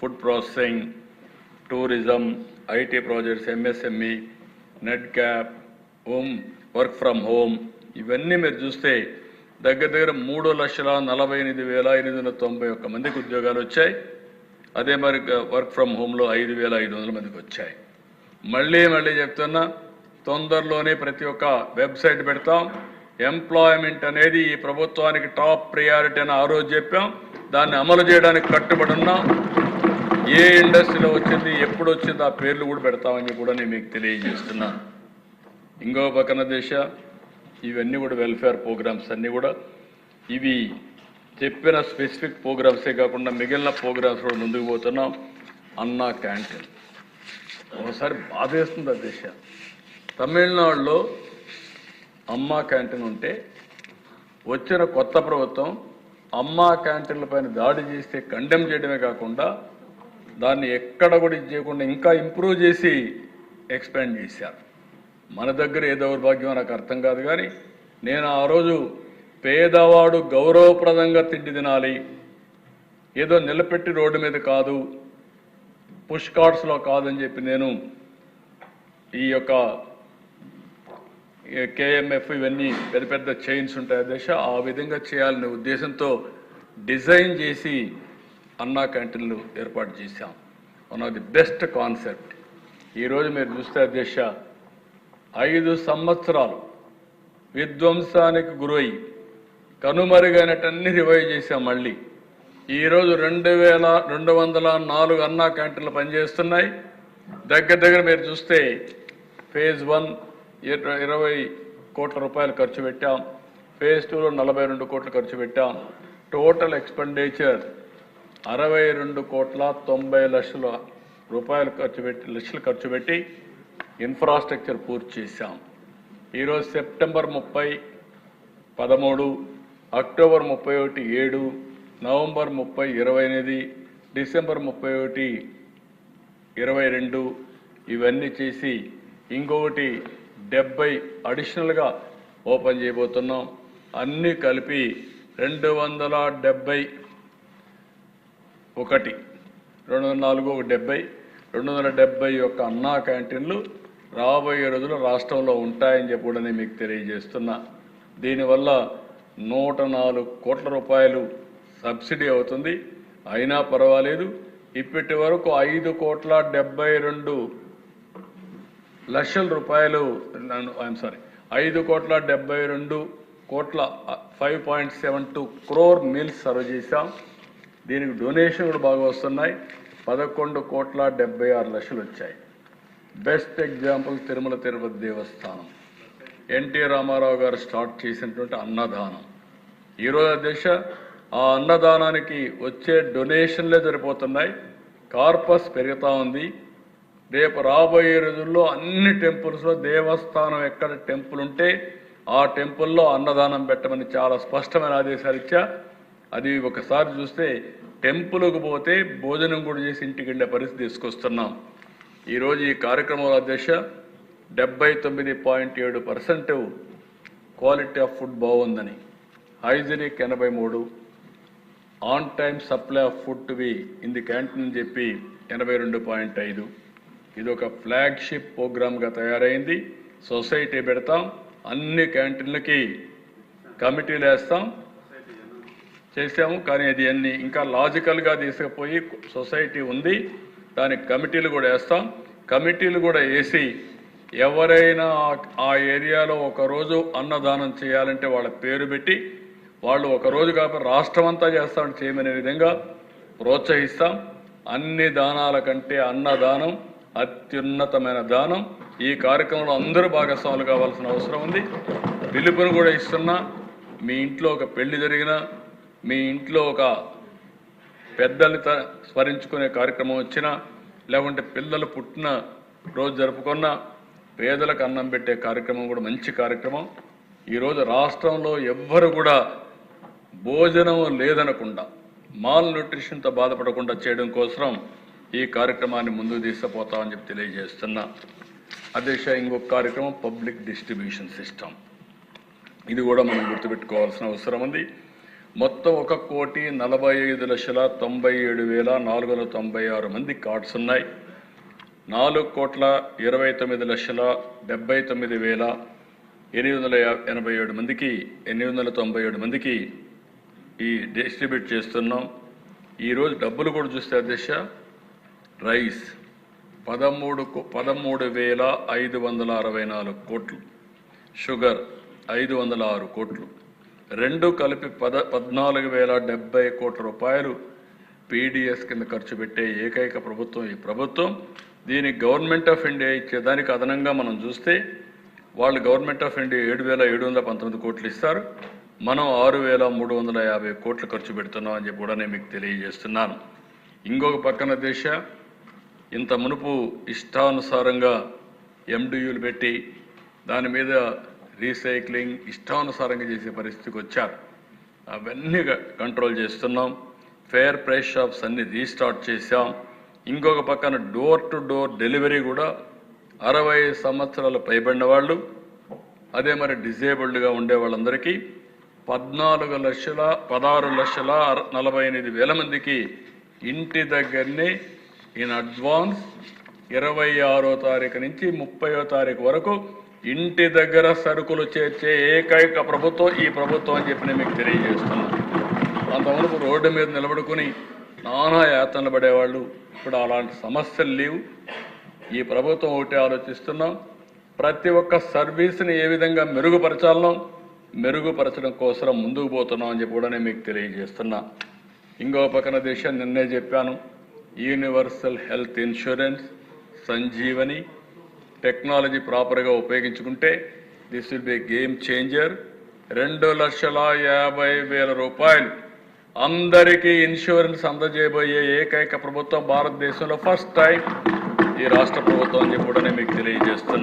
Food processing tourism IT projects MSME net cap home work from home ఇవన్నీ మీరు చూస్తే దగ్గర దగ్గర మూడు లక్షల నలభై ఎనిమిది వేల ఎనిమిది వందల తొంభై ఒక్క మందికి ఉద్యోగాలు వచ్చాయి. అదే మరి వర్క్ ఫ్రమ్ హోమ్లో ఐదు వేల ఐదు వందల మందికి వచ్చాయి. మళ్ళీ మళ్ళీ చెప్తున్నా తొందరలోనే ప్రతి ఒక్క వెబ్సైట్ పెడతాం. ఎంప్లాయ్మెంట్ అనేది ఈ ప్రభుత్వానికి టాప్ ప్రియారిటీ అని ఆ రోజు చెప్పాం. దాన్ని అమలు చేయడానికి కట్టుబడి ఉన్నాం. ఏ ఇండస్ట్రీలో వచ్చింది ఎప్పుడు వచ్చింది ఆ పేర్లు కూడా పెడతామని కూడా నేను మీకు తెలియజేస్తున్నాను ఇంకో పక్కన దేశ ఇవన్నీ కూడా వెల్ఫేర్ ప్రోగ్రామ్స్ అన్నీ కూడా. ఇవి చెప్పిన స్పెసిఫిక్ ప్రోగ్రామ్సే కాకుండా మిగిలిన ప్రోగ్రామ్స్ కూడా ముందుకు పోతున్నాం. అన్నా క్యాంటీన్ ఒకసారి బాధేస్తుంది ఆ తమిళనాడులో అమ్మ క్యాంటీన్ ఉంటే వచ్చిన కొత్త ప్రభుత్వం అమ్మ క్యాంటీన్ల పైన దాడి చేస్తే కండెమ్ చేయడమే కాకుండా దాన్ని ఎక్కడ కూడా ఇది చేయకుండా ఇంకా ఇంప్రూవ్ చేసి ఎక్స్పాండ్ చేశారు. మన దగ్గర ఏ దౌర్భాగ్యం నాకు అర్థం కాదు కానీ నేను ఆ రోజు పేదవాడు గౌరవప్రదంగా తిండి తినాలి ఏదో నిలబెట్టి రోడ్డు మీద కాదు పుష్ కార్డ్స్లో కాదని చెప్పి నేను ఈ యొక్క కేఎంఎఫ్ ఇవన్నీ పెద్ద పెద్ద చైన్స్ ఉంటాయి దశ ఆ విధంగా చేయాలనే ఉద్దేశంతో డిజైన్ చేసి అన్నా క్యాంటీన్లు ఏర్పాటు చేశాం. One of the best concept ఈరోజు మీరు చూస్తే అధ్యక్ష ఐదు సంవత్సరాలు విధ్వంసానికి గురై కనుమరుగైనటన్ని రివైవ్ చేశాం మళ్ళీ. ఈరోజు రెండు వేల రెండు వందల నాలుగు అన్నా క్యాంటీన్లు పనిచేస్తున్నాయి. దగ్గర దగ్గర మీరు చూస్తే ఫేజ్ వన్ ఇరవై కోట్ల రూపాయలు ఖర్చు పెట్టాం. ఫేజ్ టూలో నలభై రెండు కోట్లు ఖర్చు పెట్టాం. టోటల్ ఎక్స్పెండిచర్ అరవై రెండు కోట్ల తొంభై లక్షల రూపాయలు ఖర్చు పెట్టి లక్షలు ఖర్చు పెట్టి ఇన్ఫ్రాస్ట్రక్చర్ పూర్తి చేశాం. ఈరోజు సెప్టెంబర్ ముప్పై పదమూడు అక్టోబర్ ముప్పై ఒకటి ఏడు నవంబర్ ముప్పై ఇరవై ఎనిమిది డిసెంబర్ ముప్పై ఒకటి ఇరవై రెండు ఇవన్నీ చేసి ఇంకొకటి డెబ్బై అడిషనల్గా ఓపెన్ చేయబోతున్నాం. అన్నీ కలిపి రెండు వందల డెబ్బై ఒకటి రెండు వందల నాలుగు ఒక డెబ్బై రెండు వందల డెబ్బై యొక్క అన్నా క్యాంటీన్లు రాబోయే రోజులు రాష్ట్రంలో ఉంటాయని చెప్పి కూడా నేను మీకు తెలియజేస్తున్నా. దీనివల్ల నూట నాలుగు కోట్ల రూపాయలు సబ్సిడీ అవుతుంది. అయినా పర్వాలేదు. ఇప్పటి వరకు ఐదు కోట్ల డెబ్బై రెండు లక్షల రూపాయలు ఐఎమ్ సారీ ఐదు కోట్ల డెబ్బై రెండు కోట్ల five point seven two crore meals serve చేశాం. దీనికి డొనేషన్ కూడా బాగా వస్తున్నాయి. పదకొండు కోట్ల డెబ్బై ఆరు లక్షలు వచ్చాయి. బెస్ట్ ఎగ్జాంపుల్ తిరుమల తిరుపతి దేవస్థానం. ఎన్టీ రామారావు గారు స్టార్ట్ చేసినటువంటి అన్నదానం. ఈరోజు అధ్యక్ష ఆ అన్నదానానికి వచ్చే డొనేషన్లే సరిపోతున్నాయి. కార్పస్ పెరుగుతూ ఉంది. రేపు రాబోయే రోజుల్లో అన్ని టెంపుల్స్లో దేవస్థానం ఎక్కడ టెంపుల్ ఉంటే ఆ టెంపుల్లో అన్నదానం పెట్టమని చాలా స్పష్టమైన ఆదేశాలు ఇచ్చా. అది ఒకసారి చూస్తే టెంపుల్కి పోతే భోజనం కూడా చేసి ఇంటికి వెళ్ళే పరిస్థితి తీసుకొస్తున్నాం. ఈరోజు ఈ కార్యక్రమంలో అధ్యక్ష డెబ్బై తొమ్మిది పాయింట్ ఏడు పర్సెంట్ క్వాలిటీ ఆఫ్ ఫుడ్ బాగుందని. హైజీనిక్ ఎనభై మూడు on time supply of food to be in the canteen అని చెప్పి ఎనభై రెండు పాయింట్ ఐదు. ఇది ఒక ఫ్లాగ్షిప్ ప్రోగ్రామ్గా తయారైంది. సొసైటీ పెడతాం అన్ని క్యాంటీన్లకి కమిటీలు వేస్తాం. చేసాము కానీ అది అన్ని ఇంకా లాజికల్గా తీసుకుపోయి సొసైటీ ఉంది. దానికి కమిటీలు కూడా వేస్తాం. కమిటీలు కూడా వేసి ఎవరైనా ఆ- ఏరియాలో ఒకరోజు అన్నదానం చేయాలంటే వాళ్ళ పేరు పెట్టి వాళ్ళు ఒక రోజు రాష్ట్రం అంతా చేస్తామని చేయమనే విధంగా ప్రోత్సహిస్తాం. అన్ని దానాల కంటే అన్నదానం అత్యున్నతమైన దానం. ఈ కార్యక్రమంలో అందరూ భాగస్వాములు కావాల్సిన అవసరం ఉంది. పిలుపును కూడా ఇస్తున్నా. మీ ఇంట్లో ఒక పెళ్ళి జరిగినా మీ ఇంట్లో ఒక పెద్దల్ని స్మరించుకునే కార్యక్రమం వచ్చినా లేకుంటే పిల్లలు పుట్టిన రోజు జరుపుకున్న పేదలకు అన్నం పెట్టే కార్యక్రమం కూడా మంచి కార్యక్రమం. ఈరోజు రాష్ట్రంలో ఎవ్వరు కూడా భోజనం లేదనకుండా మాల్ న్యూట్రిషన్తో బాధపడకుండా చేయడం కోసం ఈ కార్యక్రమాన్ని ముందుకు తీసుకుపోతామని చెప్పి తెలియజేస్తున్నా. అధ్యక్ష ఇంకొక కార్యక్రమం పబ్లిక్ డిస్ట్రిబ్యూషన్ సిస్టమ్. ఇది కూడా మనం గుర్తుపెట్టుకోవాల్సిన అవసరం ఉంది. మొత్తం ఒక కోటి నలభై ఐదు లక్షల తొంభై ఏడు వేల నాలుగు వందల తొంభై ఆరు మంది కార్డ్స్ ఉన్నాయి. నాలుగు కోట్ల ఇరవై తొమ్మిది లక్షల డెబ్బై తొమ్మిది వేల ఎనిమిది వందల యా- ఎనభై ఏడు మందికి ఎనిమిది వందల తొంభై ఏడు మందికి ఈ డిస్ట్రిబ్యూట్ చేస్తున్నాం. ఈరోజు డబ్బులు కూడా చూస్తే అధ్యక్ష రైస్ పదమూడు కో- పదమూడు వేల ఐదు వందల అరవై నాలుగు కోట్లు. షుగర్ ఐదు వందల ఆరు కోట్లు. రెండు కలిపి పద పద్నాలుగు వేల డెబ్బై కోట్ల రూపాయలు పీడిఎస్ కింద ఖర్చు పెట్టే ఏకైక ప్రభుత్వం ఈ ప్రభుత్వం. దీని గవర్నమెంట్ ఆఫ్ ఇండియా ఇచ్చేదానికి అదనంగా మనం చూస్తే వాళ్ళు గవర్నమెంట్ ఆఫ్ ఇండియా ఏడు వేల ఏడు వందల పంతొమ్మిది కోట్లు ఇస్తారు. మనం ఆరు వేల మూడు వందల యాభై కోట్లు ఖర్చు పెడుతున్నాం అని చెప్పి కూడా నేను మీకు తెలియజేస్తున్నాను. ఇంకొక పక్కన దేశ ఇంత మునుపు ఇష్టానుసారంగా ఎండియూలు పెట్టి దాని మీద రీసైక్లింగ్ ఇష్టానుసారంగా చేసే పరిస్థితికి వచ్చారు. అవన్నీ కంట్రోల్ చేస్తున్నాం. ఫేర్ ప్రైస్ షాప్స్ అన్ని రీస్టార్ట్ చేశాం. ఇంకొక పక్కన డోర్ టు డోర్ డెలివరీ కూడా అరవై సంవత్సరాలు పైబడిన వాళ్ళు అదే మరి డిజేబుల్డ్గా ఉండే వాళ్ళందరికీ పద్నాలుగు లక్షల పదహారు లక్షల నలభై ఎనిమిది వేల మందికి ఇంటి దగ్గరనే ఇన్ అడ్వాన్స్ ఇరవై ఆరో తారీఖు నుంచి ముప్పయో తారీఖు వరకు ఇంటి దగ్గర సరుకులు చేర్చే ఏకైక ప్రభుత్వం ఈ ప్రభుత్వం అని చెప్పి నేను మీకు తెలియజేస్తున్నాను అంతవరకు రోడ్డు మీద నిలబడుకుని నానా యాతనలు పడేవాళ్ళు ఇప్పుడు అలాంటి సమస్యలు లేవు. ఈ ప్రభుత్వం ఒకటి ఆలోచిస్తున్నాం. ప్రతి ఒక్క సర్వీస్ని ఏ విధంగా మెరుగుపరచాలనో మెరుగుపరచడం కోసం ముందుకు పోతున్నాం అని చెప్పి కూడా నేను మీకు తెలియజేస్తున్నా. ఇంకో పక్కన దేశం నిన్నే చెప్పాను universal health insurance Sanjeevani technology ప్రాపర్గా ఉపయోగించుకుంటే this will be game changer. రెండు లక్షల యాభై వేల రూపాయలు. అందరికీ ఇన్సూరెన్స్ అందజేయబోయే ఏకైక ప్రభుత్వం భారతదేశంలో ఫస్ట్ టైం ఈ రాష్ట్ర ప్రభుత్వం అని కూడా నేను మీకు తెలియజేస్తున్నాను